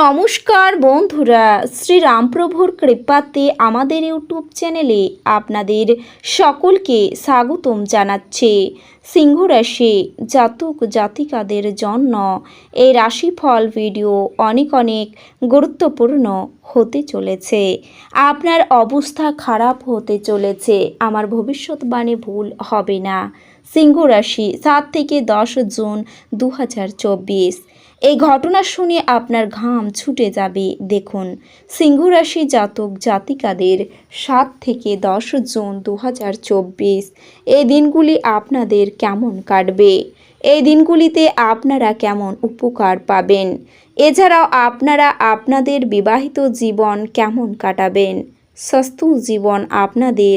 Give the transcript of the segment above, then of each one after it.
নমস্কার বন্ধুরা, শ্রীরামপ্রভুর কৃপাতে আমাদের ইউটিউব চ্যানেলে আপনাদের সকলকে স্বাগতম জানাচ্ছে। সিংহ রাশি জাতক জাতিকাদের জন্য এই রাশিফল ভিডিও অনেক অনেক গুরুত্বপূর্ণ হতে চলেছে। আপনার অবস্থা খারাপ হতে চলেছে, আমার ভবিষ্যৎবাণী ভুল হবে না। সিংহ রাশি সাত থেকে দশ জুন দু হাজার চব্বিশ। এই ঘটনা শুনে আপনার ঘাম ছুটে যাবে। দেখুন সিংহ রাশি জাতক জাতিকাদের সাত থেকে দশ জুন দু হাজার চব্বিশ। এই দিনগুলি আপনাদের কেমন কাটবে? এই দিনগুলিতে আপনারা কেমন উপকার পাবেন? এছাড়াও আপনারা আপনাদের বিবাহিত জীবন কেমন কাটাবেন? স্বাস্থ্য জীবন আপনাদের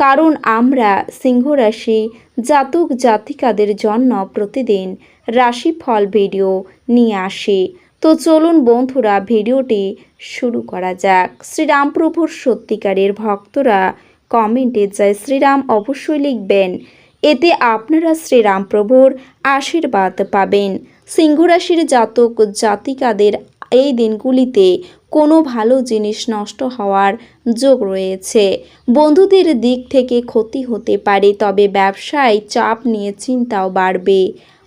কারণ আমরা সিংহ রাশি জাতক জাতিকাদের জন্য প্রতিদিন রাশিফল ভিডিও নিয়ে আসি। তো চলুন বন্ধুরা, ভিডিওটি শুরু করা যাক। শ্রীরামপ্রভুর সত্যিকারের ভক্তরা কমেন্টে যায় শ্রীরাম অবশ্যই লিখবেন। এতে আপনারা শ্রীরামপ্রভুর আশীর্বাদ পাবেন। সিংহরাশির জাতক জাতিকাদের এই দিনগুলিতে কোনো ভালো জিনিস নষ্ট হওয়ার যোগ রয়েছে। বন্ধুদের দিক থেকে ক্ষতি হতে পারে, তবে ব্যবসায় চাপ নিয়ে চিন্তাও বাড়বে।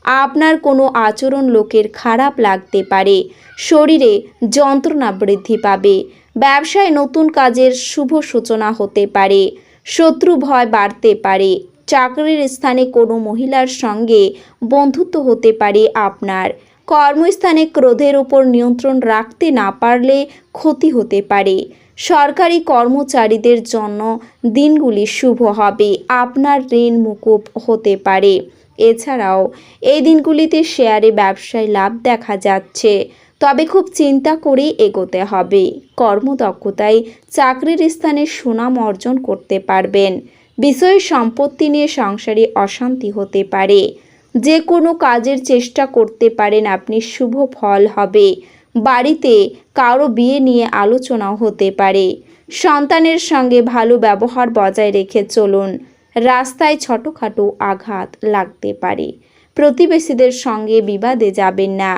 আপনার কোনো আচরণ লোকের খারাপ লাগতে পারে, শরীরে যন্ত্রণা বৃদ্ধি পাবে, ব্যবসায় নতুন কাজের শুভ সূচনা হতে পারে, শত্রু ভয় বাড়তে পারে, চাকরির স্থানে কোনো মহিলার সঙ্গে বন্ধুত্ব হতে পারে আপনার। কর্মস্থানে ক্রোধের ওপর নিয়ন্ত্রণ রাখতে না পারলে ক্ষতি হতে পারে। সরকারি কর্মচারীদের জন্য দিনগুলি শুভ হবে। আপনার ঋণ মুকুব হতে পারে। এছাড়াও, এই দিনগুলিতে শেয়ারে ব্যবসায় লাভ দেখা যাচ্ছে। তবে খুব চিন্তা করে এগোতে হবে। কর্মদক্ষতায় চাকরির স্থানে সুনাম অর্জন করতে পারবেন। বিষয় সম্পত্তি নিয়ে সংসারে অশান্তি হতে পারে। যে কোনো কাজের চেষ্টা করতে পারেন, আপনি শুভ ফল হবে। বাড়িতে কারও বিয়ে নিয়ে আলোচনাও হতে পারে। সন্তানের সঙ্গে ভালো ব্যবহার বজায় রেখে চলুন। রাস্তায় ছোটোখাটো আঘাত লাগতে পারে। প্রতিবেশীদের সঙ্গে বিবাদে যাবেন না।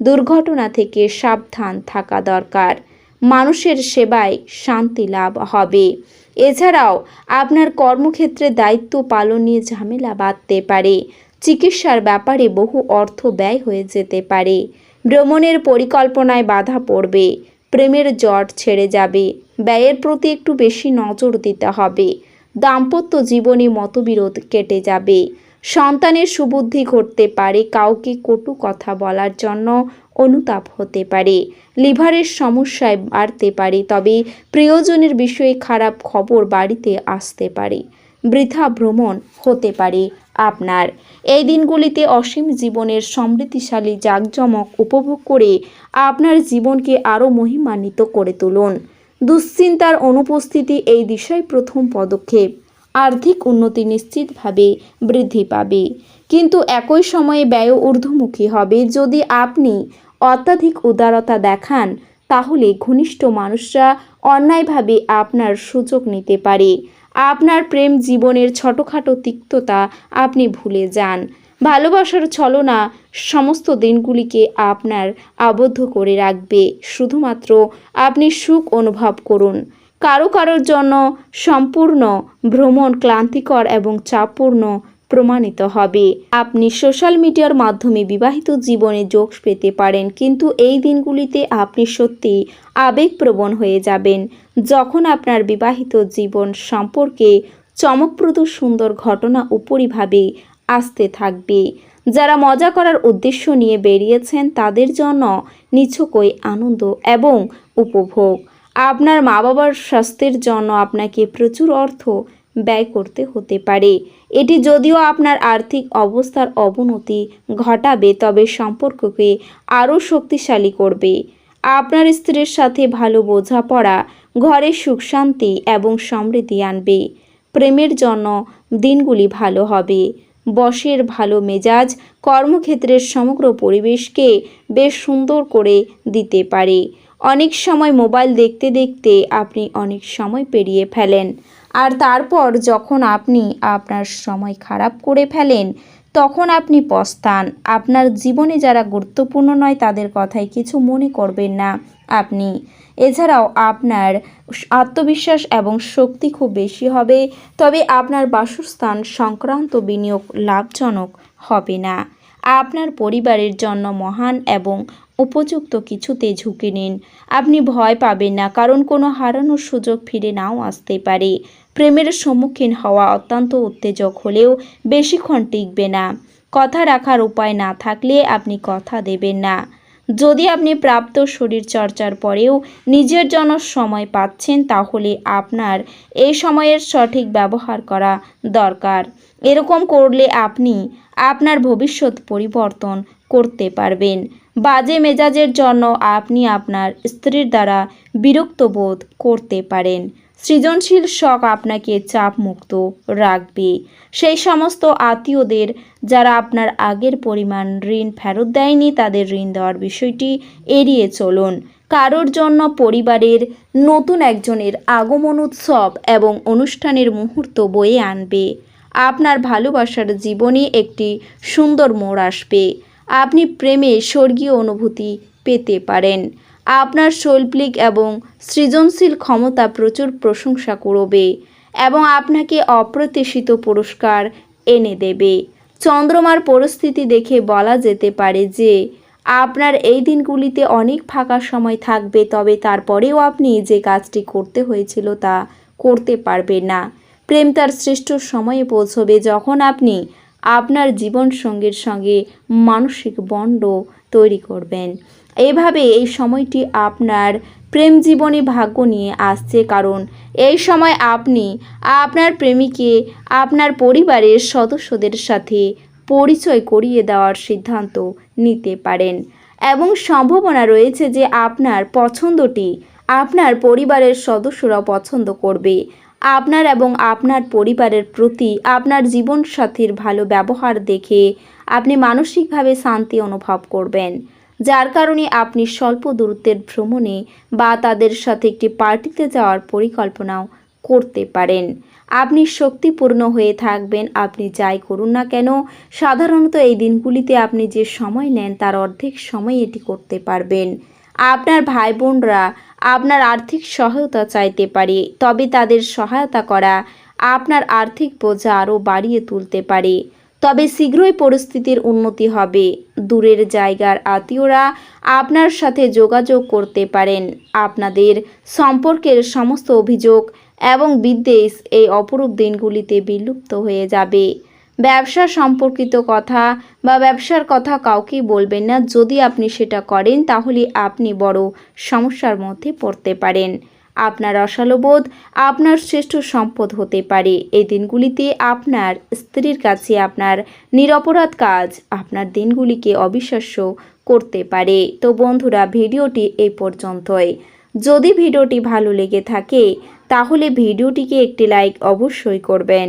দুর্ঘটনা থেকে সাবধান থাকা দরকার। মানুষের সেবায় শান্তি লাভ হবে। এছাড়াও আপনার কর্মক্ষেত্রে দায়িত্ব পালন নিয়ে ঝামেলা বাঁধতে পারে। চিকিৎসার ব্যাপারে বহু অর্থ ব্যয় হয়ে যেতে পারে। ভ্রমণের পরিকল্পনায় বাধা পড়বে, প্রেমের জট ছেড়ে যাবে, ব্যয়ের প্রতি একটু বেশি নজর দিতে হবে, দাম্পত্য জীবনে মতবিরোধ কেটে যাবে। সন্তানের সুবুদ্ধি ঘটতে পারে, কাউকে কটু কথা বলার জন্য অনুতাপ হতে পারে, লিভারের সমস্যায় বাড়তে পারে, তবে প্রিয়জনের বিষয়ে খারাপ খবর বাড়িতে আসতে পারে। বৃথা ভ্রমণ হতে পারে। আপনার। এই দিনগুলিতে অসীম জীবনের সমৃদ্ধিশালী জাঁকজমক উপভোগ করে আপনার জীবনকে আরও মহিমান্বিত করে তুলুন। দুশ্চিন্তার অনুপস্থিতি এই দিশায় প্রথম পদক্ষেপ। আর্থিক উন্নতি নিশ্চিতভাবে বৃদ্ধি পাবে। কিন্তু একই সময়ে ব্যয় ঊর্ধ্বমুখী হবে। যদি আপনি অত্যাধিক উদারতা দেখান, তাহলে ঘনিষ্ঠ মানুষরা অন্যায়ভাবে আপনার সুযোগ নিতে পারে। আপনার প্রেম জীবনের ছোটোখাটো তিক্ততা আপনি ভুলে যান। ভালোবাসার ছলনা সমস্ত দিনগুলিকে আপনার আবদ্ধ করে রাখবে। শুধুমাত্র আপনি সুখ অনুভব করুন। কারও কারোর জন্য সম্পূর্ণ ভ্রমণ ক্লান্তিকর এবং চাপপূর্ণ প্রমাণিত হবে। আপনি সোশ্যাল মিডিয়ার মাধ্যমে বিবাহিত জীবনে যোগ পেতে পারেন, কিন্তু এই দিনগুলিতে আপনি সত্যি আবেগপ্রবণ হয়ে যাবেন। যখন আপনার বিবাহিত জীবন সম্পর্কে চমকপ্রদ সুন্দর ঘটনা উপরিভাবে আসতে থাকবে। যারা মজা করার উদ্দেশ্য নিয়ে বেরিয়েছেন, তাদের জন্য নিছকই আনন্দ এবং উপভোগ। আপনার মা বাবার স্বাস্থ্যের জন্য আপনাকে প্রচুর অর্থ ব্যয় করতে হতে পারে। এটি যদিও আপনার আর্থিক অবস্থার অবনতি ঘটাবে, তবে সম্পর্ককে আরও শক্তিশালী করবে। আপনার স্ত্রীর সাথে ভালো বোঝাপড়া, ঘরে সুখ শান্তি এবং সমৃদ্ধি আনবে। প্রেমের জন্য দিনগুলি ভালো হবে। বসের ভালো মেজাজ কর্মক্ষেত্রের সমগ্র পরিবেশকে বেশ সুন্দর করে দিতে পারে। অনেক সময় মোবাইল দেখতে দেখতে আপনি অনেক সময় পেরিয়ে ফেলেন। আর তারপর যখন আপনি আপনার সময় খারাপ করে ফেলেন, তখন আপনি পস্তান। আপনার জীবনে যারা গুরুত্বপূর্ণ নয়, তাদের কথায় কিছু মনে করবেন না আপনি। এছাড়াও আপনার আত্মবিশ্বাস এবং শক্তি খুব বেশি হবে, তবে আপনার বাসস্থান সংক্রান্ত বিনিয়োগ লাভজনক হবে না। আপনার পরিবারের জন্য মহান এবং উপযুক্ত কিছুতে ঝুঁকি নিন। আপনি ভয় পাবেন না, কারণ কোনো হারানোর সুযোগ ফিরে নাও আসতে পারে। প্রেমের সম্মুখীন হওয়া অত্যন্ত উত্তেজক হলেও বেশিক্ষণ টিকবে না। কথা রাখার উপায় না থাকলে আপনি কথা দেবেন না। যদি আপনি প্রাপ্ত শরীর চর্চার পরেও নিজের জন্য সময় পাচ্ছেন, তাহলে আপনার এই সময়ের সঠিক ব্যবহার করা দরকার। এরকম করলে আপনি আপনার ভবিষ্যৎ পরিবর্তন করতে পারবেন। বাজে মেজাজের জন্য আপনি আপনার স্ত্রীর দ্বারা বিরক্ত বোধ করতে পারেন। সৃজনশীল শখ আপনাকে চাপমুক্ত রাখবে। সেই সমস্ত আত্মীয়দের যারা আপনার আগের পরিমাণ ঋণ ফেরত দেয়নি, তাদের ঋণ দেওয়ার বিষয়টি এড়িয়ে চলুন। কারোর জন্য পরিবারের নতুন একজনের আগমন উৎসব এবং অনুষ্ঠানের মুহূর্ত বয়ে আনবে। আপনার ভালোবাসার জীবনে একটি সুন্দর মোড় আসবে। আপনি প্রেমে স্বর্গীয় অনুভূতি পেতে পারেন। আপনার শৈল্পিক এবং সৃজনশীল ক্ষমতা প্রচুর প্রশংসা করবে এবং আপনাকে অপ্রত্যাশিত পুরস্কার এনে দেবে। চন্দ্রমার পরিস্থিতি দেখে বলা যেতে পারে যে, আপনার এই দিনগুলিতে অনেক ফাঁকা সময় থাকবে, তবে তারপরেও আপনি যে কাজটি করতে হয়েছিল তা করতে পারবেন না। প্রেম তার শ্রেষ্ঠ সময়ে পৌঁছবে যখন আপনি আপনার জীবন সঙ্গীর সঙ্গে মানসিক বন্ড তৈরি করবেন। এভাবে এই সময়টি আপনার প্রেম জীবনে ভাগ্য নিয়ে আসছে কারণ এই সময় আপনি আপনার প্রেমিকে আপনার পরিবারের সদস্যদের সাথে পরিচয় করিয়ে দেওয়ার সিদ্ধান্ত নিতে পারেন। এবং সম্ভাবনা রয়েছে যে আপনার পছন্দটি আপনার পরিবারের সদস্যরা পছন্দ করবে। আপনার এবং আপনার পরিবারের প্রতি আপনার জীবনসাথীর ভালো ব্যবহার দেখে আপনি মানসিকভাবে শান্তি অনুভব করবেন। যার কারণে আপনি স্বল্প দূরত্বের ভ্রমণে বা তাদের সাথে একটি পার্টিতে যাওয়ার পরিকল্পনাও করতে পারেন। আপনি শক্তিপূর্ণ হয়ে থাকবেন, আপনি যাই করুন না কেন, সাধারণত এই দিনগুলিতে আপনি যে সময় নেন তার অর্ধেক সময় এটি করতে পারবেন। আপনার ভাই বোনরা আপনার আর্থিক সহায়তা চাইতে পারে, তবে তাদের সহায়তা করা আপনার আর্থিক বোঝা আরও বাড়িয়ে তুলতে পারে। তবে শীঘ্রই পরিস্থিতির উন্নতি হবে। দূরের জায়গার আত্মীয়রা আপনার সাথে যোগাযোগ করতে পারেন। আপনাদের সম্পর্কের সমস্ত অভিযোগ এবং বিদ্বেষ এই অপরূপ দিনগুলিতে বিলুপ্ত হয়ে যাবে। ব্যবসা সম্পর্কিত কথা বা ব্যবসার কথা কাউকেই বলবেন না। যদি আপনি সেটা করেন, তাহলে আপনি বড় সমস্যার মধ্যে পড়তে পারেন। আপনার রসালোবোধ আপনার শ্রেষ্ঠ সম্পদ হতে পারে। এই দিনগুলিতে আপনার স্ত্রীর কাছে আপনার নিরপরাধ কাজ, আপনার দিনগুলিকে অবিশ্বাস্য করতে পারে। তো বন্ধুরা, ভিডিওটি এই পর্যন্তই। যদি ভিডিওটি ভালো লেগে থাকে, তাহলে ভিডিওটিকে একটি লাইক অবশ্যই করবেন।